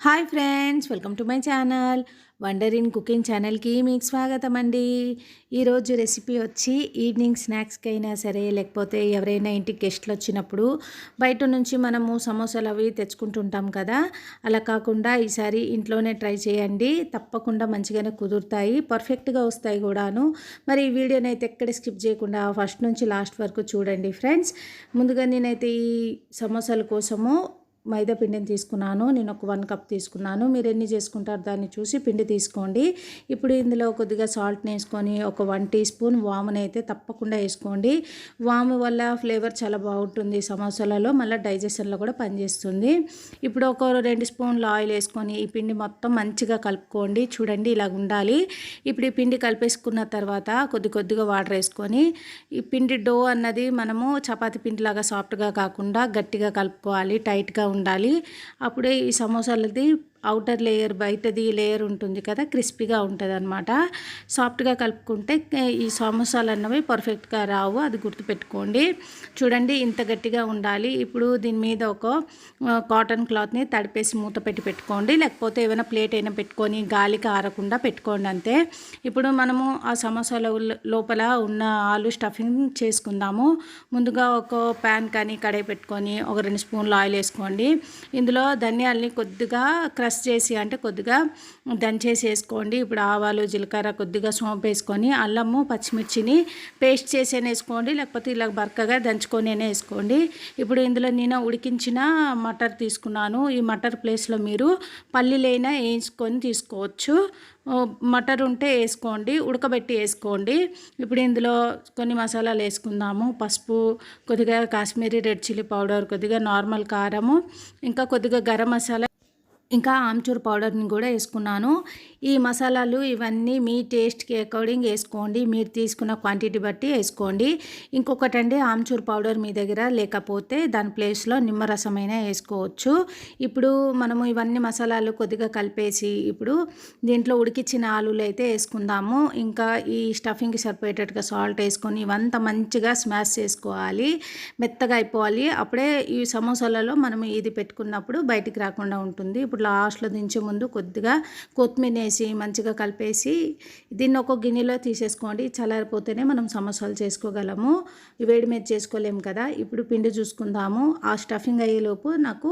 Hi friends welcome to my channel. Wonder in cooking ఛానల్కి మీకు స్వాగతం అండి. ఈరోజు రెసిపీ వచ్చి ఈవినింగ్ స్నాక్స్కి అయినా సరే లేకపోతే ఎవరైనా ఇంటికి గెస్ట్లు వచ్చినప్పుడు బయట నుంచి మనము సమోసాలు అవి తెచ్చుకుంటుంటాం కదా. అలా కాకుండా ఈసారి ఇంట్లోనే ట్రై చేయండి. తప్పకుండా మంచిగానే కుదురుతాయి పర్ఫెక్ట్గా వస్తాయి కూడాను. మరి ఈ వీడియోని అయితే ఎక్కడ స్కిప్ చేయకుండా ఫస్ట్ నుంచి లాస్ట్ వరకు చూడండి ఫ్రెండ్స్. ముందుగా నేనైతే ఈ సమోసాల కోసము మైదా పిండిని తీసుకున్నాను నేను ఒక వన్ కప్ తీసుకున్నాను. మీరు ఎన్ని చేసుకుంటారు దాన్ని చూసి పిండి తీసుకోండి. ఇప్పుడు ఇందులో కొద్దిగా సాల్ట్ని వేసుకొని ఒక వన్ టీ స్పూన్ వాముని అయితే తప్పకుండా వేసుకోండి. వాము వల్ల ఫ్లేవర్ చాలా బాగుంటుంది సమోసాలలో మళ్ళీ డైజెషన్లో కూడా పనిచేస్తుంది. ఇప్పుడు ఒక రెండు స్పూన్లు ఆయిల్ వేసుకొని ఈ పిండి మొత్తం మంచిగా కలుపుకోండి. చూడండి ఇలా ఉండాలి. ఇప్పుడు ఈ పిండి కలిపేసుకున్న తర్వాత కొద్ది కొద్దిగా వాటర్ వేసుకొని ఈ పిండి డో అన్నది మనము చపాతి పిండిలాగా సాఫ్ట్గా కాకుండా గట్టిగా కలుపుకోవాలి టైట్గా ఉండాలి. అప్పుడే ఈ సమోసాలది అవుటర్ లేయర్ బయటది లేయర్ ఉంటుంది కదా క్రిస్పీగా ఉంటుంది అనమాట సాఫ్ట్గా కలుపుకుంటే ఈ సమోసాలు అన్నవి పర్ఫెక్ట్గా రావు అది గుర్తుపెట్టుకోండి. చూడండి ఇంత గట్టిగా ఉండాలి. ఇప్పుడు దీని మీద ఒక కాటన్ క్లాత్ని తడిపేసి మూత పెట్టి పెట్టుకోండి. లేకపోతే ఏమైనా ప్లేట్ అయినా పెట్టుకొని గాలికి ఆరకుండా పెట్టుకోండి అంతే. ఇప్పుడు మనము ఆ సమోసాల లోపల ఉన్న ఆలు స్టఫింగ్ చేసుకుందాము. ముందుగా ఒక ప్యాన్ కానీ కడాయి పెట్టుకొని ఒక రెండు స్పూన్లు ఆయిల్ వేసుకోండి. ఇందులో ధనియాల్ని కొద్దిగా క్రష్ చేసి అంటే కొద్దిగా దంచేసి వేసుకోండి ఇప్పుడు ఆవాలు జీలకర్ర కొద్దిగా సోంపు వేసుకొని అల్లము పచ్చిమిర్చిని పేస్ట్ చేసి వేసుకోండి లేకపోతే ఇలా బరకగా దంచుకొని వేసుకోండి ఇప్పుడు ఇందులో నేను ఉడికించిన మటర్ తీసుకున్నాను. ఈ మటర్ ప్లేస్లో మీరు పల్లీలైనా వేయించుకొని తీసుకోవచ్చు. మటర్ ఉంటే వేసుకోండి. ఉడకబెట్టి వేసుకోండి. ఇప్పుడు ఇందులో కొన్ని మసాలాలు వేసుకుందాము. పసుపు కొద్దిగా కాశ్మీరీ రెడ్ చిల్లీ పౌడర్ కొద్దిగా నార్మల్ కారము ఇంకా కొద్దిగా గరం మసాలా ఇంకా ఆమ్చూర్ పౌడర్ని కూడా వేసుకున్నాను. ఈ మసాలాలు ఇవన్నీ మీ టేస్ట్కి అకార్డింగ్ వేసుకోండి. మీరు తీసుకున్న క్వాంటిటీ బట్టి వేసుకోండి. ఇంకొకటి అండి ఆమ్చూర్ పౌడర్ మీ దగ్గర లేకపోతే దాని ప్లేస్లో నిమ్మరసమైన వేసుకోవచ్చు. ఇప్పుడు మనము ఇవన్నీ మసాలాలు కొద్దిగా కలిపేసి ఇప్పుడు దీంట్లో ఉడికిచ్చిన ఆలులు అయితే వేసుకుందాము. ఇంకా ఈ స్టఫింగ్కి సరిపోయేటట్టుగా సాల్ట్ వేసుకొని ఇవంతా మంచిగా స్మాష్ చేసుకోవాలి. మెత్తగా అయిపోవాలి. అప్పుడే ఈ సమోసాలలో మనం ఇది పెట్టుకున్నప్పుడు బయటికి రాకుండా ఉంటుంది. ఇప్పుడు లాస్ట్లో దించే ముందు కొద్దిగా కొత్తిమీర వేసి మంచిగా కలిపేసి దీన్ని ఒక గిన్నెలో తీసేసుకోండి. చల్లారిపోతేనే మనం సమోసాలు చేసుకోగలము. వేడి మీద చేసుకోలేము కదా. ఇప్పుడు పిండి చూసుకుందాము. ఆ స్టఫింగ్ అయ్యేలోపు నాకు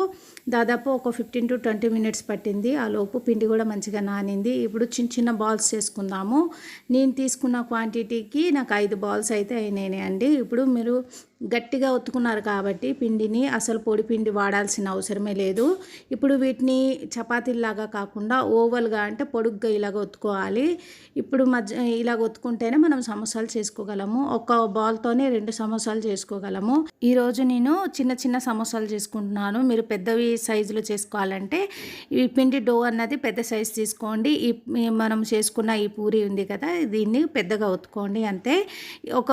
దాదాపు ఒక ఫిఫ్టీన్ టు ట్వంటీ మినిట్స్ పట్టింది. ఆ లోపు పిండి కూడా మంచిగా నానింది. ఇప్పుడు చిన్న చిన్న బాల్స్ చేసుకుందాము. నేను తీసుకున్న క్వాంటిటీకి నాకు ఐదు బాల్స్ అయితే అయినాయి అండి ఇప్పుడు మీరు గట్టిగా ఒత్తుకున్నారు కాబట్టి పిండిని అసలు పొడి పిండి వాడాల్సిన అవసరమే లేదు. ఇప్పుడు వీటిని చపాతీలాగా కాకుండా ఓవల్గా అంటే పొడుగ్గా ఇలాగ ఒత్తుకోవాలి. ఇప్పుడు మధ్య ఇలాగ ఒత్తుకుంటేనే మనం సమోసాలు చేసుకోగలము. ఒక బాల్తోనే రెండు సమోసాలు చేసుకోగలము. ఈరోజు నేను చిన్న చిన్న సమోసాలు చేసుకుంటున్నాను. మీరు పెద్దవి సైజులో చేసుకోవాలంటే ఈ పిండి డో అన్నది పెద్ద సైజు తీసుకోండి. ఈ మనం చేసుకున్న ఈ పూరి ఉంది కదా దీన్ని పెద్దగా ఒత్తుకోండి అంతే. ఒక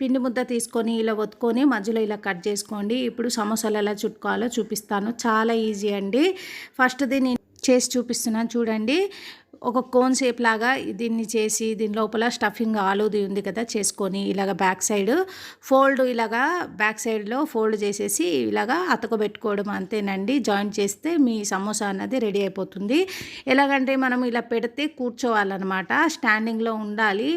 పిండి ముద్ద తీసుకొని ఇలా ఒత్తుకొని మధ్యలో ఇలా కట్ చేసుకోండి. ఇప్పుడు సమోసాలు ఎలా చుట్టుకోవాలో చూపిస్తాను. చాలా ఈజీ అండి. ఫస్ట్ దీన్ని చేసి చూపిస్తున్నాను చూడండి. ఒక కోన్ షేప్ లాగా దీన్ని చేసి దీని లోపల స్టఫింగ్ ఆలుది ఉంది కదా చేసుకొని ఇలాగ బ్యాక్ సైడ్ ఫోల్డ్ ఇలాగా బ్యాక్ సైడ్లో ఫోల్డ్ చేసేసి ఇలాగా అతకబెట్టుకోవడం అంతేనండి. జాయింట్ చేస్తే మీ సమోసా అన్నది రెడీ అయిపోతుంది. ఎలాగంటే మనం ఇలా పెడితే కూర్చోవాలన్నమాట. స్టాండింగ్లో ఉండాలి.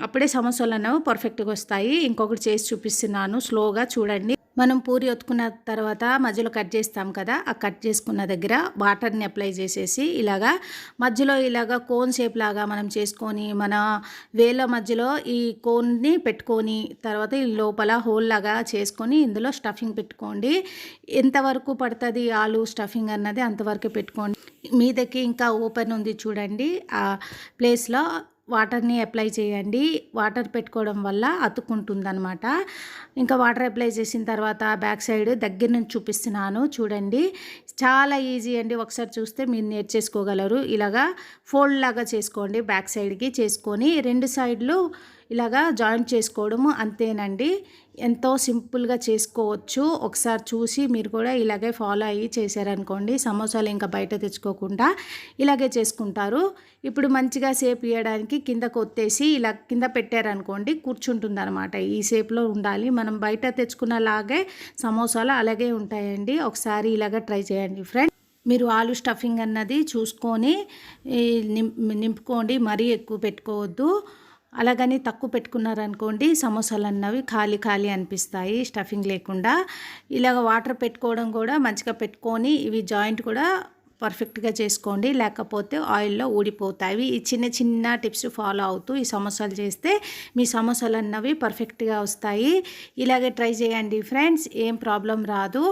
అప్పుడే సమోసాలు పర్ఫెక్ట్గా వస్తాయి. ఇంకొకటి చేసి చూపిస్తున్నాను. స్లోగా చూడండి. మనం పూరి ఒత్తుకున్న తర్వాత మధ్యలో కట్ చేస్తాం కదా ఆ కట్ చేసుకున్న దగ్గర వాటర్ని అప్లై చేసేసి ఇలాగా మధ్యలో ఇలాగా కోన్ షేప్ లాగా మనం చేసుకొని మన వేల మధ్యలో ఈ కోన్ని పెట్టుకొని తర్వాత ఈ లోపల హోల్ లాగా చేసుకొని ఇందులో స్టఫింగ్ పెట్టుకోండి. ఎంతవరకు పడుతుంది ఆలు స్టఫింగ్ అన్నది అంతవరకు పెట్టుకోండి. మీదకి ఇంకా ఓపెన్ ఉంది చూడండి. ఆ ప్లేస్లో వాటర్ని అప్లై చేయండి. వాటర్ పెట్టుకోవడం వల్ల అతుక్కుంటుందనమాట ఇంకా వాటర్ అప్లై చేసిన తర్వాత బ్యాక్ సైడ్ దగ్గర నుంచి చూపిస్తున్నాను. చూడండి. చాలా ఈజీ అండి. ఒకసారి చూస్తే మీరు నేర్చేసుకోగలరు. ఇలాగా ఫోల్డ్ లాగా చేసుకోండి. బ్యాక్ సైడ్కి చేసుకొని రెండు సైడ్లు ఇలాగా జాయింట్ చేసుకోవడము అంతేనండి. ఎంతో సింపుల్గా చేసుకోవచ్చు. ఒకసారి చూసి మీరు కూడా ఇలాగే ఫాలో అయ్యి చేశారనుకోండి సమోసాలు ఇంకా బయట తెచ్చుకోకుండా ఇలాగే చేసుకుంటారు. ఇప్పుడు మంచిగా సేప్ ఇవ్వడానికి కింద కొత్తేసి ఇలా కింద పెట్టారనుకోండి కూర్చుంటుంది అనమాట ఈ షేప్లో ఉండాలి. మనం బయట తెచ్చుకున్నలాగే సమోసాలు అలాగే ఉంటాయండి. ఒకసారి ఇలాగ ట్రై చేయండి ఫ్రెండ్ మీరు ఆలు స్టఫింగ్ అన్నది చూసుకొని నింపుకోండి. మరీ ఎక్కువ పెట్టుకోవద్దు. అలాగని తక్కువ పెట్టుకున్నారనుకోండి సమోసాలు అన్నవి ఖాళీ ఖాళీ అనిపిస్తాయి స్టఫింగ్ లేకుండా. ఇలాగ వాటర్ పెట్టుకోవడం కూడా మంచిగా పెట్టుకొని ఇవి జాయింట్ కూడా పర్ఫెక్ట్గా చేసుకోండి. లేకపోతే ఆయిల్లో ఊడిపోతాయి. ఈ చిన్న చిన్న టిప్స్ ఫాలో అవుతూ ఈ సమోసాలు చేస్తే మీ సమోసాలు అన్నవి పర్ఫెక్ట్గా వస్తాయి. ఇలాగే ట్రై చేయండి ఫ్రెండ్స్. ఏం ప్రాబ్లం రాదు.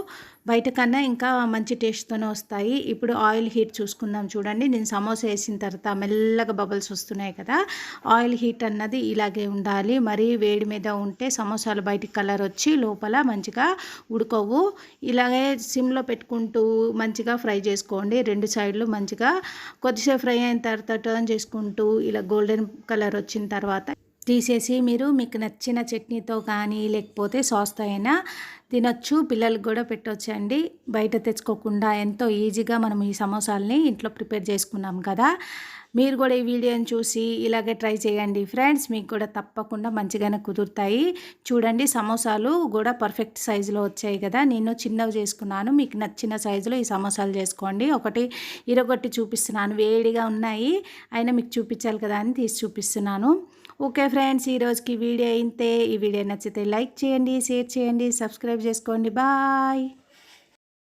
బయట కన్నా ఇంకా మంచి టేస్ట్తోనే వస్తాయి. ఇప్పుడు ఆయిల్ హీట్ చూసుకుందాం చూడండి. నేను సమోసా వేసిన తర్వాత మెల్లగా బబుల్స్ వస్తున్నాయి కదా. ఆయిల్ హీట్ అన్నది ఇలాగే ఉండాలి. మరీ వేడి మీద ఉంటే సమోసాలు బయటికి కలర్ వచ్చి లోపల మంచిగా ఉడకవు. ఇలాగే సిమ్లో పెట్టుకుంటూ మంచిగా ఫ్రై చేసుకోండి. రెండు సైడ్లు మంచిగా కొద్దిసేపు ఫ్రై అయిన తర్వాత టర్న్ చేసుకుంటూ ఇలా గోల్డెన్ కలర్ వచ్చిన తర్వాత తీసేసి మీరు మీకు నచ్చిన చట్నీతో కానీ లేకపోతే సాస్తో అయినా తినొచ్చు. పిల్లలకు కూడా పెట్టొచ్చండి. బయట తెచ్చుకోకుండా ఎంతో ఈజీగా మనం ఈ సమోసాలని ఇంట్లో ప్రిపేర్ చేసుకున్నాం కదా. మీరు కూడా ఈ వీడియోని చూసి ఇలాగే ట్రై చేయండి ఫ్రెండ్స్. మీకు కూడా తప్పకుండా మంచిగానే కుదురుతాయి. చూడండి సమోసాలు కూడా పర్ఫెక్ట్ సైజులో వచ్చాయి కదా. నేను చిన్నవి చేసుకున్నాను. మీకు నచ్చిన సైజులో ఈ సమోసాలు చేసుకోండి. ఒకటి ఇరగొట్టి చూపిస్తున్నాను. వేడిగా ఉన్నాయి. అయినా మీకు చూపించాలి కదా అని తీసి చూపిస్తున్నాను. ఓకే ఫ్రెండ్స్ ఈరోజుకి వీడియో ఇంతే. ఈ వీడియో నచ్చితే లైక్ చేయండి షేర్ చేయండి సబ్స్క్రైబ్ చేసుకోండి. బాయ్.